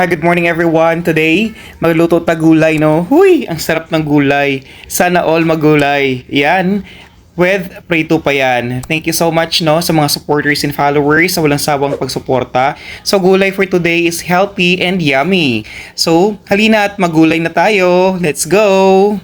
Hi, good morning everyone. Today, magluto ta gulay, no? Huy, ang sarap ng gulay. Sana all magulay. Yan. With prito pa yan. Thank you so much, no, sa mga supporters and followers sa walang sawang pagsuporta. So, gulay for today is healthy and yummy. So, halina at magulay na tayo. Let's go!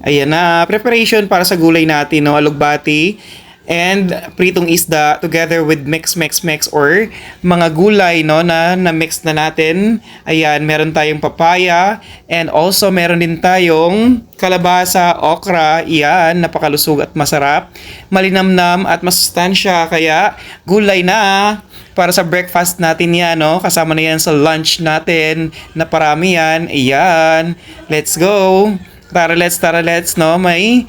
Ayan na, preparation para sa gulay natin, no, alugbati and pritong isda together with mix mix mix or mga gulay no na na mix na natin. Ayan, meron tayong papaya and also meron din tayong kalabasa, okra. Iyan, napakalusog at masarap. Malinamnam at masustansya kaya gulay na para sa breakfast natin yan, no? Kasama na yan sa lunch natin na parami yan. Ayan. Let's go. Tara, let's, tara, let's, no? May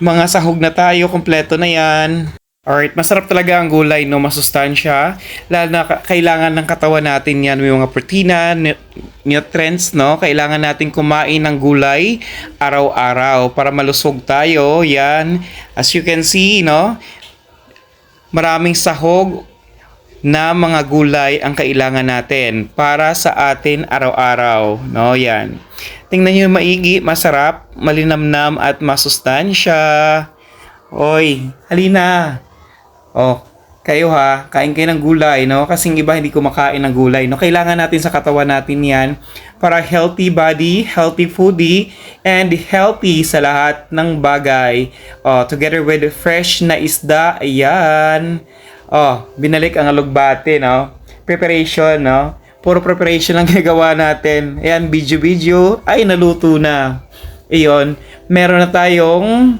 mga sahog na tayo, kompleto na yan. Alright, masarap talaga ang gulay, no? Masustansya. Lalo na ka- kailangan ng katawan natin yan. May mga protina, nu- nutrients, no? Kailangan natin kumain ng gulay araw-araw para malusog tayo. Yan. As you can see, no? Maraming sahog na mga gulay ang kailangan natin para sa atin araw-araw. No, yan. Tingnan nyo maigi, masarap, malinamnam at masustansya. Oy, halina. Oh, kayo ha, kain kayo ng gulay, no? Kasi iba hindi kumakain ng gulay, no? Kailangan natin sa katawan natin yan para healthy body, healthy foodie, and healthy sa lahat ng bagay. Oh, together with fresh na isda, ayan. Oh, binalik ang alugbate, no? Preparation, no? Puro preparation lang ginagawa natin. Ayan, video-video. Ay, naluto na. Iyon, meron na tayong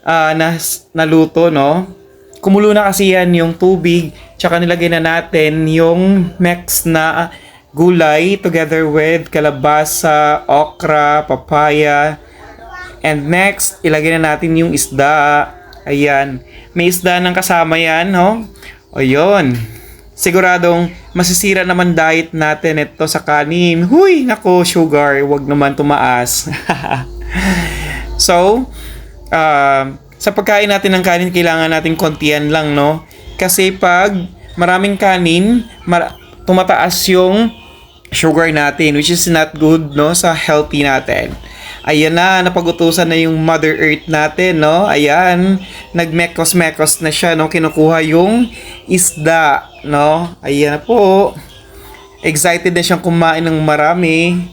ah, nas, naluto, no? Kumulo na kasi yan yung tubig, tsaka nilagay na natin yung mix na gulay together with kalabasa, okra, papaya, and next, ilagay na natin yung isda. Ayan. May isda ng kasama yan, no? Ayun. Siguradong masisira naman diet natin ito sa kanin. Huy, nako, sugar, wag naman tumaas. so, ah, sa pagkain natin ng kanin, kailangan natin kontian lang, no? Kasi pag maraming kanin, mar- tumataas yung sugar natin, which is not good, no? Sa healthy natin. Ayan na, napagutusan na yung Mother Earth natin, no? Ayan, nagmekos-mekos na siya, no? Kinukuha yung isda, no? Ayan na po. Excited na siyang kumain ng marami.